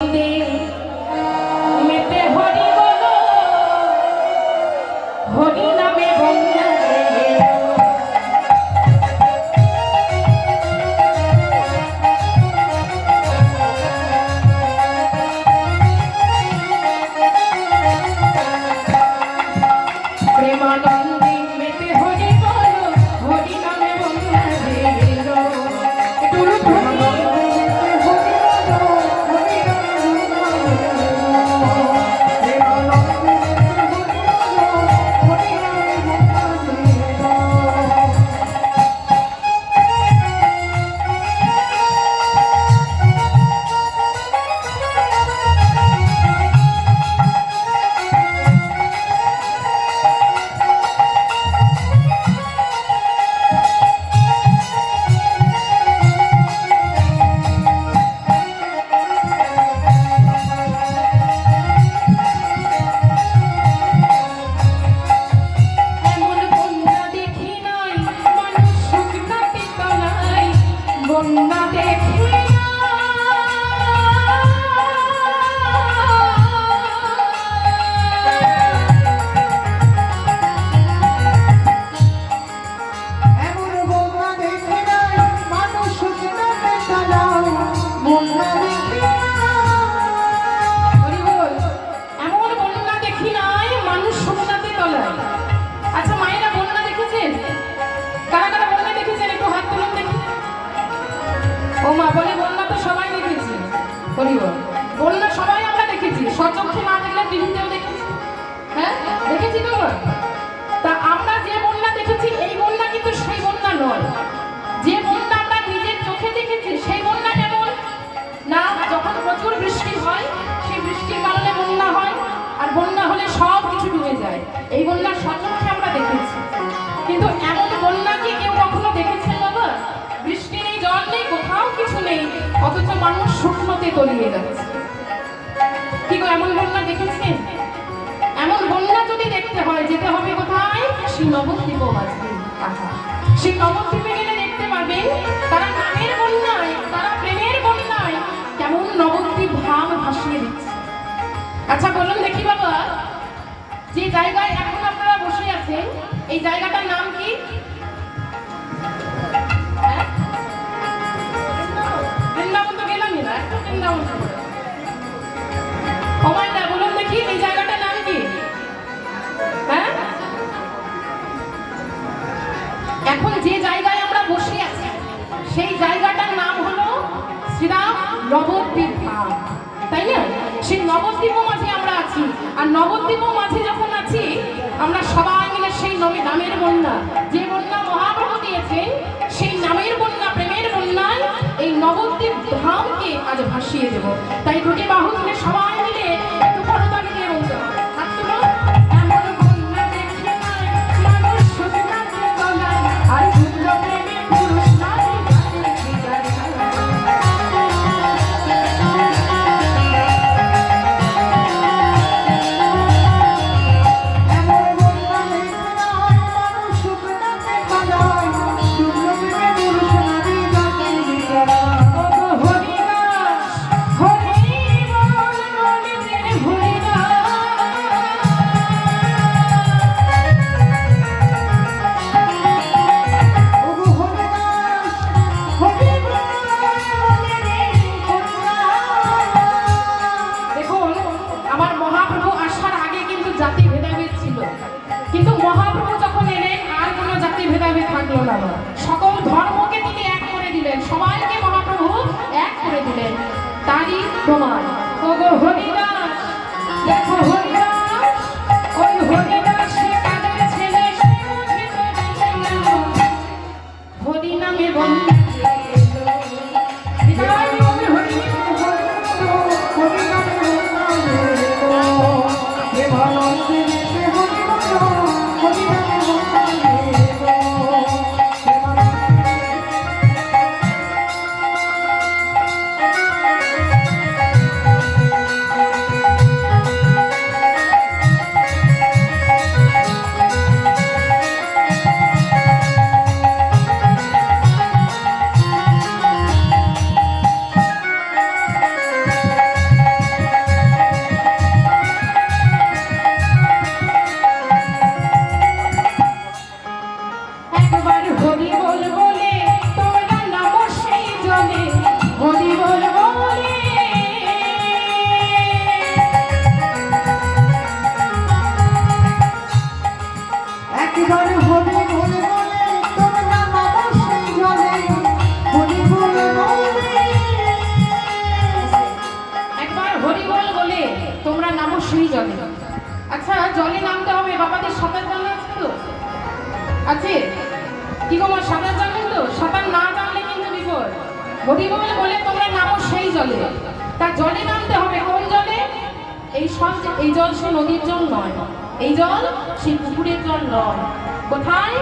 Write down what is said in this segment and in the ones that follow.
মেতে বন্যা এই বন্যা সচক্ষে আমরা দেখেছি। কিন্তু এমন বন্যা কি কেউ কখনো দেখেছেন বাবা? বৃষ্টি নেই জল নেই, কোথাও কিছু নেই, অথচ মানুষ শুকনোতে তলিয়ে যাচ্ছে। কি গো, এমন বন্যা দেখেছেন? এমন বন্যা যদি দেখতে হয়, যেতে হবে কোথায়? সেই নবদ্বীপ মাঝে সেই নবদ্বীপে গেলে দেখতে পাবেন তারা নামের বন্যায়, তারা প্রেমের বন্যায় কেমন নবদ্বীপ ভাব ভাসিয়ে দিচ্ছে। আচ্ছা বলুন দেখি বাবা যে জায়গায় এখন আপনারা বসে আছেন, এই জায়গাটার নাম কি? হ্যাঁ? হ্যাঁ? এখন যে জায়গায় আমরা বসে আছি, সেই জায়গাটার নাম হলো শ্রীরাম নবদ্বীপ তাই না? সেই নবদ্বীপ মাঝে আমরা আছি, আর নবদ্বীপ মাঝে নবী নামের বন্যা। যে বন্যা মহাপ্রভু দিয়েছেন সেই নামের বন্যা, প্রেমের বন্যায় এই নবদ্বীপ ধামকে আজ ভাসিয়ে দেব। তাই দুটি বাহু তুলে সবাই ভেদাভেদ থাকল না সকল ধর্মকে তিনি এক করে দিলেন সবাইকে মহাপ্রভু এক করে দিলেন। তারই প্রমাণ। ওগো হরিদাস, দেখো হরিদাস, ওই হরিদাস ছেলে। হরি নামে বন্ধু। আচ্ছা জলে নামতে হবে, বাবাদের সাঁতার জানা আছে তো। আছে কি গো মা, সাঁতার জানেন তো? সাঁতার না জানলে কিন্তু বিপদ। মোদি বলে তোমরা নামো সেই জলে। তা জলে নামতে হবে কোন জলে? এই সব এই জল সে নদীর জল নয়। এই জল সেই পুকুরের জল নয়। কোথায়?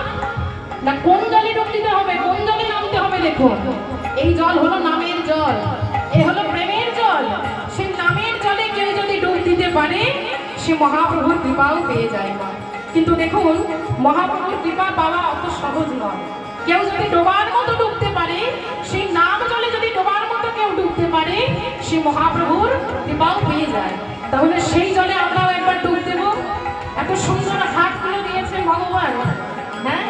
না কোন জলে ডুব দিতে হবে? কোন জলে নামতে হবে দেখুন এই জল হলো নামের জল। এ হলো প্রেমের সে মহাপ্রভুর কৃপাও পেয়ে যায় না। কিন্তু দেখুন, মহাপ্রভুর কৃপা পাওয়া অত সহজ নয়। কেউ যদি ডোবার মতো ডুবতে পারে, সেই নাম জলে যদি ডোবার মতো কেউ ডুবতে পারে সে মহাপ্রভুর কৃপাও পেয়ে যায়। তাহলে সেই জলে আমরাও একবার ডুব দেব। এত সুন্দর হাত তুলে দিয়েছে ভগবান হ্যাঁ?